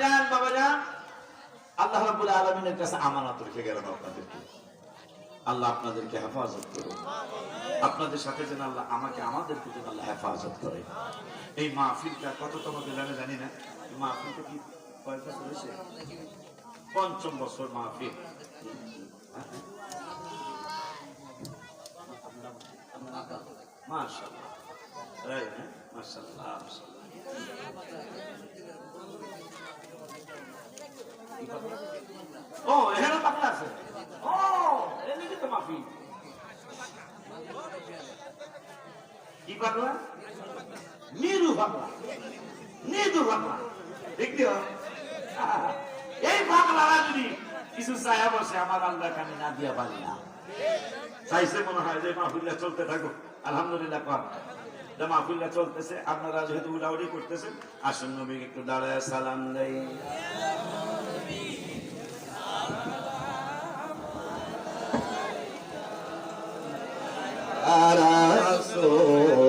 যান বাবা যান আল্লাহ রাব্বুল আলামিনের কাছে আমানত রেখে গেলেন আপনাদেরকে। আল্লাহ আপনাদেরকে হেফাজত করুন আপনাদের সাথে যেন আল্লাহ আমাকে আমাদেরকে যেন আল্লাহ হেফাজত করে। এই মাহফিলটা কততম বেলানে জানি না। মাহফিলটা কি কয়েক বছর পঞ্চম বছর মাহফিল। মাশাআল্লাহ। এই, হ্যাঁ? ও নিরু দেখলি এই পাগলারা যদি কিছু চায়া বসে, আমার আল্লাহ কানে না দিয়া পারি না। চাইছে মনে হয় যে মাহফিল্লা চলতে থাকুক। আলহামদুলিল্লাহ কর। মাহফিল্লা চলতেছে, আপনারা যেহেতু উড়াউড়ি করতেছেন আসন্ন একটু দাঁড়ায় সালাম দেয় রাসূল